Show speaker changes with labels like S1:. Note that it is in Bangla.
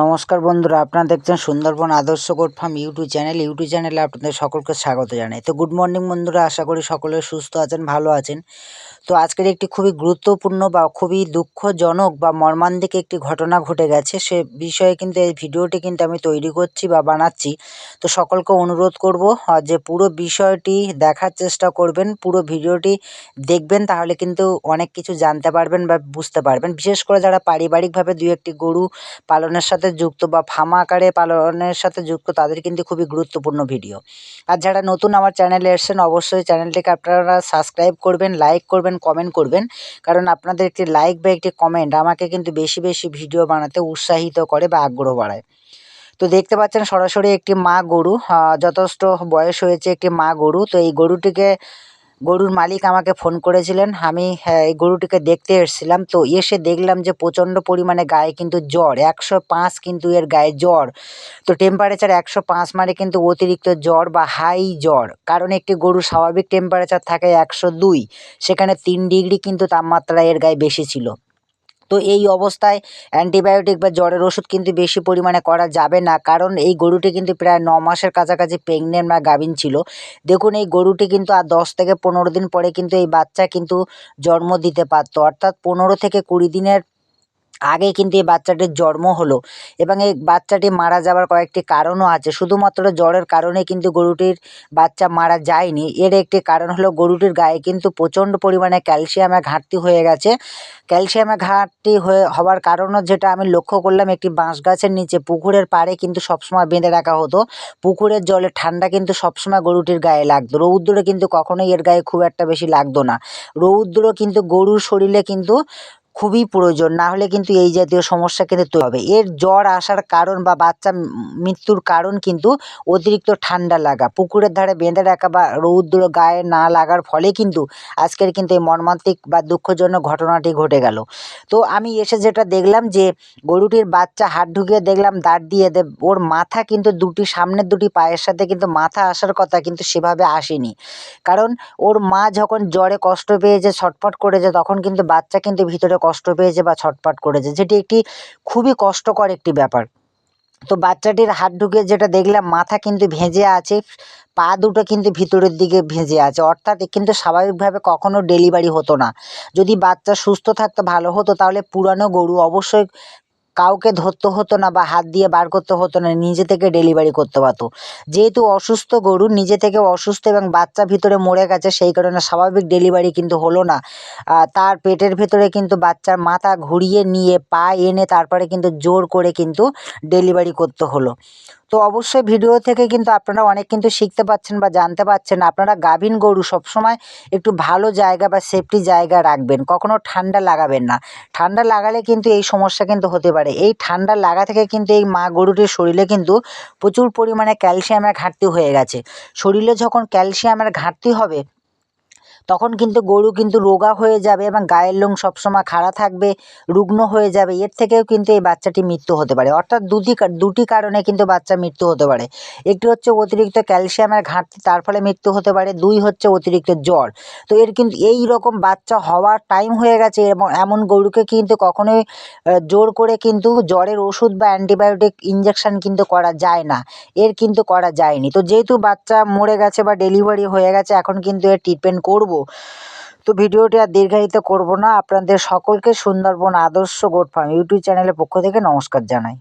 S1: নমস্কার বন্ধুরা, আপনারা দেখছেন Sundarban Adarsha goat farm YouTube channel. YouTube চ্যানেলে আপনাদের সকলকে স্বাগত জানাই। তো গুড মর্নিং বন্ধুরা, আশা করি সকলে সুস্থ আছেন, ভালো আছেন। তো আজকের একটি খুবই গুরুত্বপূর্ণ বা খুবই দুঃখজনক বা মর্মান্তিক একটি ঘটনা ঘটে গেছে। সে বিষয়ে কিন্তু এই ভিডিওটি কিন্তু আমি তৈরি করছি বা বানাচ্ছি। তো সকলকে অনুরোধ করব যে পুরো বিষয়টি দেখার চেষ্টা করবেন, পুরো ভিডিওটি দেখবেন, তাহলে কিন্তু অনেক কিছু জানতে পারবেন বা বুঝতে পারবেন। বিশেষ করে যারা পারিবারিকভাবে দুই একটি গরু পালনের সাথে যুক্ত বা ফার্ম আকারে পালনের সাথে যুক্ত, তাদের কিন্তু খুবই গুরুত্বপূর্ণ ভিডিও। আর যারা নতুন আমার চ্যানেলে এসছেন, অবশ্যই চ্যানেলটিকে আপনারা সাবস্ক্রাইব করবেন, লাইক করবেন, কমেন্ট করবেন। কারণ আপনাদের একটি লাইক বা একটি কমেন্ট আমাকে কিন্তু বেশি বেশি ভিডিও বানাতে উৎসাহিত করে বা আগ্রহ বাড়ায়। তো দেখতে পাচ্ছেন সরাসরি একটি মা গরু যথেষ্ট বয়স হয়েছে একটি মা গরু। তো এই গরুটিকে গরুর মালিক আমাকে ফোন করেছিলেন। আমি হ্যাঁ, এই গরুটিকে দেখতে এসেছিলাম। তো এসে দেখলাম যে প্রচণ্ড পরিমাণে গায়ে কিন্তু জ্বর একশো পাঁচ কিন্তু এর গায়ে জ্বর। তো টেম্পারেচার একশো পাঁচ মানে কিন্তু অতিরিক্ত জ্বর বা হাই জ্বর। কারণ একটি গরু স্বাভাবিক টেম্পারেচার থাকে একশো দুই সেখানে তিন ডিগ্রি কিন্তু তাপমাত্রা এর গায়ে বেশি ছিল। তো এই অবস্থায় অ্যান্টিবায়োটিক বা জ্বরের ওষুধ কিন্তু বেশি পরিমাণে করা যাবে না। কারণ এই গরুটি কিন্তু প্রায় ন মাসের কাছাকাছি প্রেগনেন্ট বা গাভিন ছিল। দেখুন, এই গরুটি কিন্তু আর দশ থেকে পনেরো দিন পরে কিন্তু এই বাচ্চা কিন্তু জন্ম দিতে পারতো। অর্থাৎ পনেরো থেকে কুড়ি দিনের আগে কিন্তু এই বাচ্চাটির জন্ম হলো এবং এই বাচ্চাটি মারা যাওয়ার কয়েকটি কারণও আছে। শুধুমাত্র জ্বরের কারণে কিন্তু গরুটির বাচ্চা মারা যায়নি। এর একটি কারণ হলো গরুটির গায়ে কিন্তু প্রচণ্ড পরিমাণে ক্যালসিয়ামের ঘাটতি হয়ে গেছে। ক্যালসিয়ামের ঘাটতি হয়ে হওয়ার কারণও যেটা আমি লক্ষ্য করলাম, একটি বাঁশ গাছের নিচে পুকুরের পাড়ে কিন্তু সবসময় বেঁধে রাখা হতো। পুকুরের জলে ঠান্ডা কিন্তু সবসময় গরুটির গায়ে লাগতো। রৌদ্রে কিন্তু কখনোই এর গায়ে খুব একটা বেশি লাগতো না। রৌদ্র কিন্তু গরুর শরীরে কিন্তু খুবই প্রয়োজন, না হলে কিন্তু এই জাতীয় সমস্যা কিন্তু হবে। এর জ্বর আসার কারণ বা বাচ্চা মৃত্যুর কারণ কিন্তু অতিরিক্ত ঠান্ডা লাগা, পুকুরের ধারে বেঁধে রাখা বা রৌদ্র গায়ে না লাগার ফলে কিন্তু আজকের কিন্তু এই মর্মান্তিক বা দুঃখজনক ঘটনাটি ঘটে গেল। তো আমি এসে যেটা দেখলাম যে, গরুটির বাচ্চা হাত ঢুকিয়ে দেখলাম, দাঁড় দিয়ে দে, ওর মাথা কিন্তু দুটি, সামনের দুটি পায়ের সাথে কিন্তু মাথা আসার কথা কিন্তু সেভাবে আসেনি। কারণ ওর মা যখন জ্বরে কষ্ট পেয়েছে ছটফট করেছে, তখন কিন্তু বাচ্চা কিন্তু ভিতরে কষ্ট পেয়েছে বা ছটপট করেছে, যেটি একটি খুবই কষ্টকর একটি ব্যাপার। তো বাচ্চাটির হাত ঢুকে যেটা দেখলাম, মাথা কিন্তু ভেজে আছে, পা দুটো কিন্তু ভিতরের দিকে ভেজে আছে, অর্থাৎ কিন্তু স্বাভাবিকভাবে কখনও ডেলিভারি হতো না। যদি বাচ্চা সুস্থ থাকতো, ভালো হতো, তাহলে পুরানো গরু অবশ্যই কাউকে ধরতে হতো না বা হাত দিয়ে বার করতে হতো না, নিজে থেকে ডেলিভারি করতে পারতো। যেহেতু অসুস্থ গরু, নিজে থেকে অসুস্থ এবং বাচ্চা ভিতরে মরে গেছে, সেই কারণে স্বাভাবিক ডেলিভারি কিন্তু হলো না। তার পেটের ভেতরে কিন্তু বাচ্চার মাথা ঘুরিয়ে নিয়ে, পা এনে তারপরে কিন্তু জোর করে কিন্তু ডেলিভারি করতে হলো। তো অবশ্যই ভিডিও থেকে কিন্তু আপনারা অনেক কিন্তু শিখতে পাচ্ছেন বা জানতে পাচ্ছেন। আপনারা গাভীন গরু সবসময় একটু ভালো জায়গা বা সেফটি জায়গা রাখবেন। কখনও ঠান্ডা লাগাবেন না। ঠান্ডা লাগালে কিন্তু এই সমস্যা কিন্তু হতে পারে। এই ঠান্ডা লাগা থেকে কিন্তু এই মা গরুটির শরীরে কিন্তু প্রচুর পরিমাণে ক্যালসিয়ামের ঘাটতি হয়ে গেছে। শরীরে যখন ক্যালসিয়ামের ঘাটতি হবে তখন কিন্তু গরু কিন্তু রোগা হয়ে যাবে এবং গায়ের লোম সবসময় খাড়া থাকবে, রুগ্ন হয়ে যাবে। এর থেকেও কিন্তু এই বাচ্চাটি মৃত্যু হতে পারে। অর্থাৎ দুটি দুটি কারণে কিন্তু বাচ্চা মৃত্যু হতে পারে। একটি হচ্ছে অতিরিক্ত ক্যালসিয়ামের ঘাটতি, তার ফলে মৃত্যু হতে পারে। দুই হচ্ছে অতিরিক্ত জ্বর। তো এর কিন্তু এই রকম বাচ্চা হওয়ার টাইম হয়ে গেছে এবং এমন গরুকে কিন্তু কখনোই জোর করে কিন্তু জ্বরের ওষুধ বা অ্যান্টিবায়োটিক ইঞ্জেকশান কিন্তু করা যায় না। এর কিন্তু করা যায়নি। তো যেহেতু বাচ্চা মরে গেছে বা ডেলিভারি হয়ে গেছে, এখন কিন্তু এর ট্রিটমেন্ট তো ভিডিওটি আর দীর্ঘায়িত করব না। আপনাদের সকলকে Sundarban Adarsha goat farm YouTube চ্যানেলের পক্ষ থেকে নমস্কার জানাই।